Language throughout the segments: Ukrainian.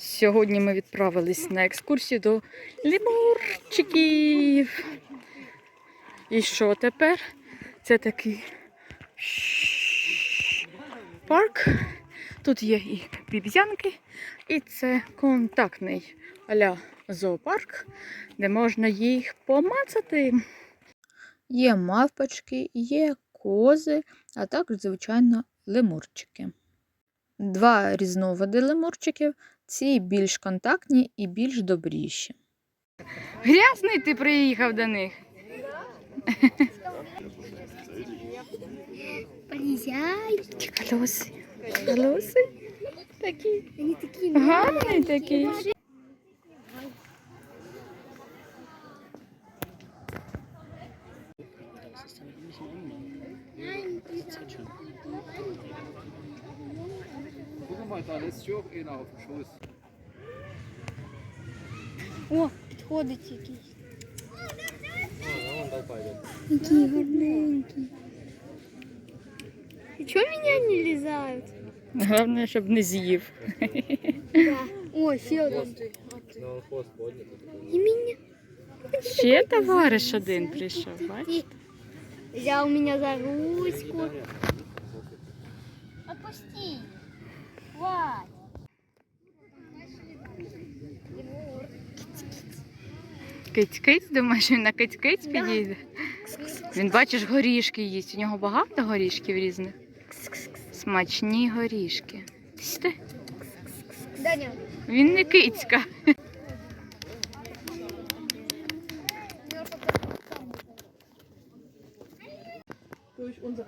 Сьогодні ми відправились на екскурсію до лімурчиків. І що тепер? Це такий парк. Тут є і біб'янки, і це контактний аля зоопарк, де можна їх помацати. Є мавпочки, є кози, а також, звичайно, лемурчики. Два різновиди лемурчиків. Ці більш контактні і більш добріші. Грязний ти приїхав до них. Полезай. Колоси. Колоси. Такі. Гарний такий. Mal, da lässt sich auch einer auf dem Schoß. О, підходить якийсь. Який гарненький. І чого мене не лізають? Головне, щоб не з'їв. Да. О, ще один. Horst. І мене. Ще товариш один прийшов, бачиш? Взяв мене за ручку. Отпусти. Хватит. Киць-киць, думаєш, він на киць-киць підійде? Він, бачиш, горішки їсть. У нього багато горішків різних. Смачні горішки. Даня. Він не кицька.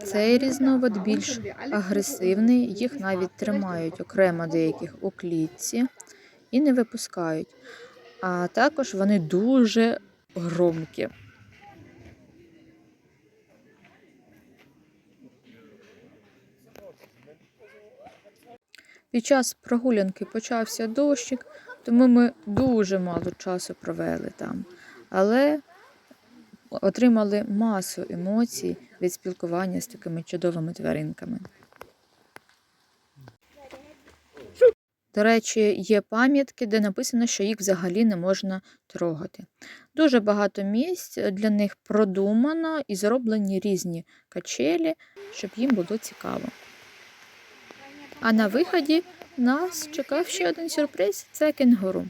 Цей різновид більш агресивний, їх навіть тримають окремо деяких у клітці і не випускають. А також вони дуже громкі. Під час прогулянки почався дощик, тому ми дуже мало часу провели там. Але отримали масу емоцій від спілкування з такими чудовими тваринками. До речі, є пам'ятки, де написано, що їх взагалі не можна трогати. Дуже багато місць для них продумано і зроблені різні качелі, щоб їм було цікаво. А на виході нас чекав ще один сюрприз це кенгуру.